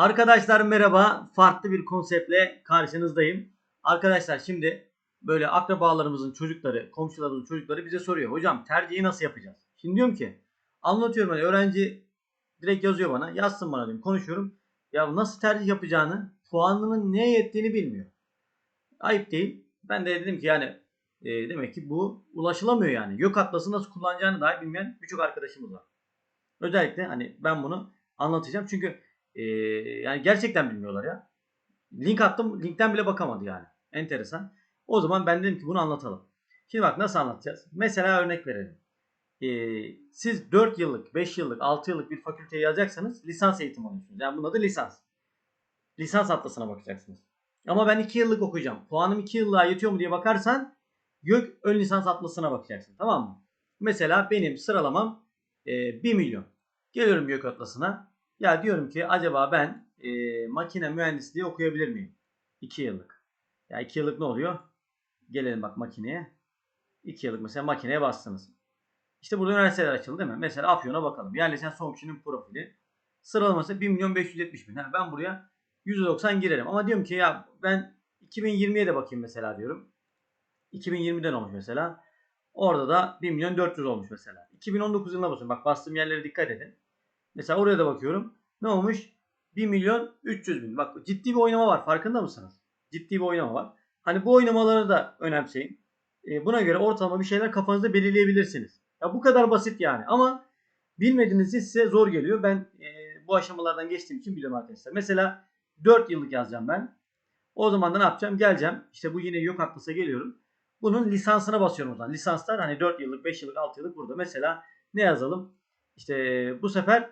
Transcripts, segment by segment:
Arkadaşlar merhaba. Farklı bir konseptle karşınızdayım. Arkadaşlar şimdi böyle akrabalarımızın çocukları, komşularımızın çocukları bize soruyor. Hocam tercihi nasıl yapacağız? Şimdi diyorum ki anlatıyorum hani öğrenci direkt yazıyor bana. Yazsın bana diyorum. Konuşuyorum. Ya nasıl tercih yapacağını, puanının neye yettiğini bilmiyor. Ayıp değil. Ben de dedim ki yani e, demek ki bu ulaşılamıyor yani. Yok atlası nasıl kullanacağını dahi bilmeyen birçok arkadaşımız var. Özellikle hani ben bunu anlatacağım. Çünkü ee, yani gerçekten bilmiyorlar ya. Link attım. Linkten bile bakamadı yani. Enteresan. O zaman ben dedim ki bunu anlatalım. Şimdi bak nasıl anlatacağız? Mesela örnek verelim. Ee, siz 4 yıllık, 5 yıllık, 6 yıllık bir fakülteye yazacaksanız lisans eğitimi alıyorsunuz. Yani bunun adı lisans. Lisans atlasına bakacaksınız. Ama ben 2 yıllık okuyacağım. Puanım 2 yıllığa yetiyor mu diye bakarsan YÖK ön lisans atlasına bakacaksın. Tamam mı? Mesela benim sıralamam e, 1 milyon. Geliyorum YÖK atlasına. Ya diyorum ki acaba ben e, makine mühendisliği okuyabilir miyim? 2 yıllık. Ya 2 yıllık ne oluyor? Gelelim bak makineye. 2 yıllık mesela makineye bastınız. İşte burada üniversiteler açıldı değil mi? Mesela Afyon'a bakalım. Yerleşen son kişinin profili. Sıralaması 1 milyon 570 bin. Ha, ben buraya 190 girerim. Ama diyorum ki ya ben 2020'ye de bakayım mesela diyorum. 2020'den olmuş mesela. Orada da 1 milyon 400 olmuş mesela. 2019 yılına basıyorum. Bak bastığım yerlere dikkat edin. Mesela oraya da bakıyorum. Ne olmuş? 1 milyon 300 bin. Bak ciddi bir oynama var. Farkında mısınız? Ciddi bir oynama var. Hani bu oynamaları da önemseyin. E, buna göre ortalama bir şeyler kafanızda belirleyebilirsiniz. Ya bu kadar basit yani. Ama bilmediğiniz size zor geliyor. Ben e, bu aşamalardan geçtiğim için biliyorum arkadaşlar. Mesela 4 yıllık yazacağım ben. O zaman da ne yapacağım? Geleceğim. İşte bu yine yok atlısa geliyorum. Bunun lisansına basıyorum o. Lisanslar hani 4 yıllık, 5 yıllık, 6 yıllık burada. Mesela ne yazalım? İşte bu sefer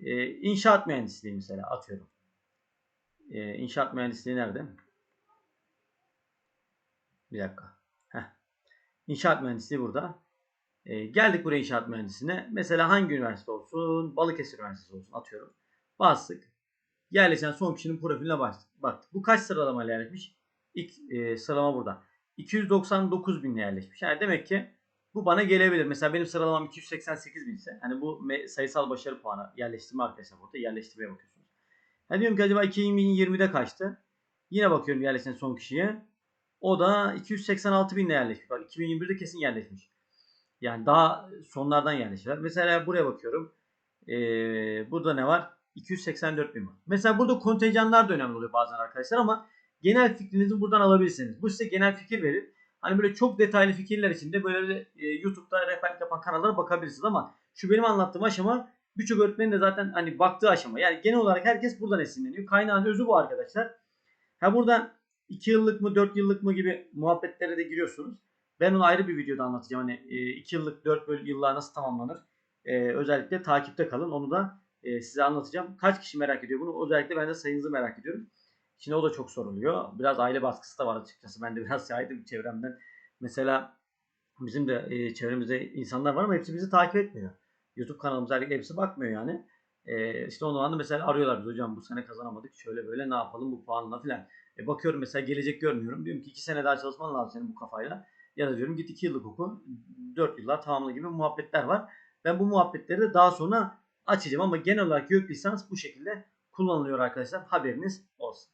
e, inşaat mühendisliği mesela atıyorum. E, inşaat mühendisliği nerede? Bir dakika. Heh. İnşaat mühendisliği burada. E, geldik buraya inşaat mühendisliğine. Mesela hangi üniversite olsun? Balıkesir Üniversitesi olsun atıyorum. Bastık. Yerleşen son kişinin profiline bastık. Baktık. Bu kaç sıralamayla yerleşmiş? İlk e, sıralama burada. 299 binle yerleşmiş. Yani demek ki bu bana gelebilir. Mesela benim sıralamam 288 bin ise hani bu sayısal başarı puanı yerleştirme arkadaşlar burada yerleştirmeye bakıyorsunuz. Yani diyorum ki acaba 2020'de kaçtı? Yine bakıyorum yerleşen son kişiye. O da 286 binle yerleşmiş. Bak 2021'de kesin yerleşmiş. Yani daha sonlardan yerleşmişler. Mesela buraya bakıyorum. Ee, burada ne var? 284 bin var. Mesela burada kontenjanlar da önemli oluyor bazen arkadaşlar ama genel fikrinizi buradan alabilirsiniz. Bu size genel fikir verir. Hani böyle çok detaylı fikirler için de böyle e, YouTube'da rehberlik yapan kanallara bakabilirsiniz ama şu benim anlattığım aşama birçok öğretmenin de zaten hani baktığı aşama. Yani genel olarak herkes buradan esinleniyor. Kaynağın özü bu arkadaşlar. Ha buradan 2 yıllık mı 4 yıllık mı gibi muhabbetlere de giriyorsunuz. Ben onu ayrı bir videoda anlatacağım. Hani 2 yıllık 4 bölü yıllar nasıl tamamlanır? Ee, özellikle takipte kalın. Onu da e, size anlatacağım. Kaç kişi merak ediyor bunu? Özellikle ben de sayınızı merak ediyorum. Şimdi o da çok soruluyor. Biraz aile baskısı da var açıkçası. Ben de biraz şahidim çevremden. Mesela bizim de e, çevremizde insanlar var ama hepsi bizi takip etmiyor. YouTube kanalımıza hepsi bakmıyor yani. E, işte o zaman da mesela arıyorlar biz hocam bu sene kazanamadık şöyle böyle ne yapalım bu puanla filan. E, bakıyorum mesela gelecek görmüyorum. Diyorum ki 2 sene daha çalışman lazım senin bu kafayla. Ya da diyorum git 2 yıllık oku 4 yıllar tamamla gibi muhabbetler var. Ben bu muhabbetleri de daha sonra açacağım ama genel olarak YÖK lisans bu şekilde kullanılıyor arkadaşlar. Haberiniz olsun.